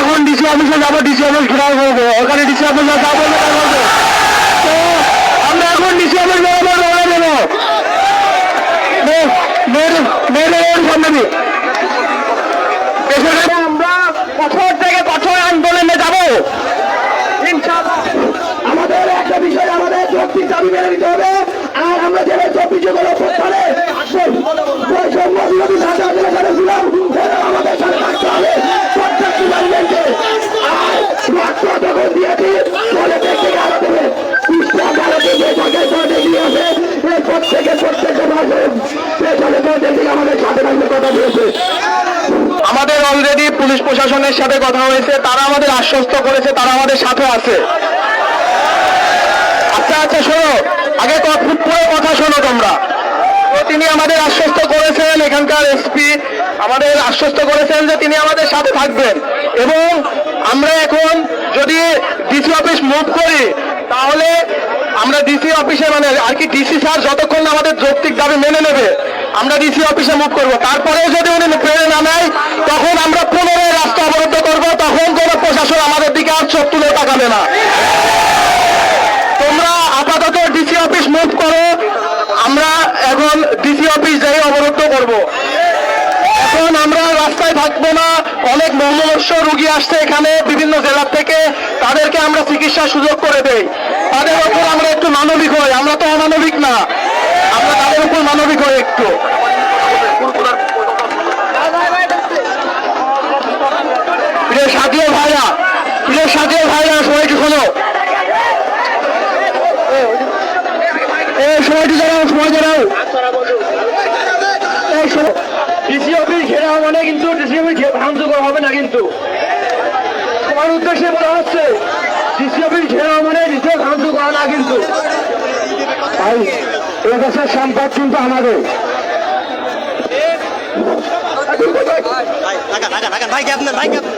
এখন ডিসি অফিসে যাব ডিসি অফিস ঘেরাও করব ওখানে ডিসি অফিসে করব তো, আমরা এখন ডিসি অফিস বরাবর রওনা দেবো আমরা কঠোর থেকে কঠোর আন্দোলনে যাব। আমাদের একটা বিষয়, আমাদের যৌক্তিক দাবি মেনে নিতে হবে। আর আমরা যেটা চব্বিশ করে প্রস্তাবে কথা দিয়েছে আমাদের অলরেডি পুলিশ প্রশাসনের সাথে কথা হয়েছে, তারা আমাদের আশ্বস্ত করেছে, তারা আমাদের সাথে আছে। আচ্ছা আচ্ছা শোনো, আগে পুরো কথা শোনো তোমরা। তিনি আমাদের আশ্বস্ত করেছেন, এখানকার এসপি আমাদের আশ্বস্ত করেছেন যে তিনি আমাদের সাথে থাকবেন। এবং আমরা এখন যদি ডিসি অফিস মুভ করি, তাহলে আমরা ডিসি অফিসে মানে আর কি ডিসি স্যার যতক্ষণ আমাদের যৌক্তিক দাবি মেনে নেবে আমরা ডিসি অফিসে মুখ করব। তারপরেও যদি উনি প্রেরণে না নেয়, তখন আমরা পুনরায় রাস্তা অবরোধ করব, তখন কোনো প্রশাসন আমাদের দিকে আর চোখ তুলে তাকাবে না। তোমরা আপাতত ডিসি অফিস মুভ করো, আমরা এখন ডিসি অফিস যাই অবরুদ্ধ করব। এখন আমরা রাস্তায় থাকব না, অনেক মর্মমর্ষ রুগী আসছে এখানে বিভিন্ন জেলার থেকে, তাদেরকে আমরা চিকিৎসার সুযোগ করে দেই। তাদের উপর আমরা একটু মানবিক হই, আমরা তো অমানবিক না। আমরা তাদের উপর মানবিক হই একটু। প্রিয় সাথীয় ভাইরা, প্রিয় সাথীয় ভাইরা, সবাইকে শোনো। সময়টি দাঁড়াও সময় শোনো, ডিসি অফিস ঘেরা মানে কিন্তু, ডিসি অফিস ভাঙচুর করা হবে না কিন্তু। তোমার উদ্দেশ্যে বলা হচ্ছে, ডিসি অফিস ঘেরা মানে ডিসি ভাঙচুর করা না কিন্তু। তাই এ দেশের সম্পদ কিন্তু আমাদের ভাই, আপনার, ভাই, আপনার?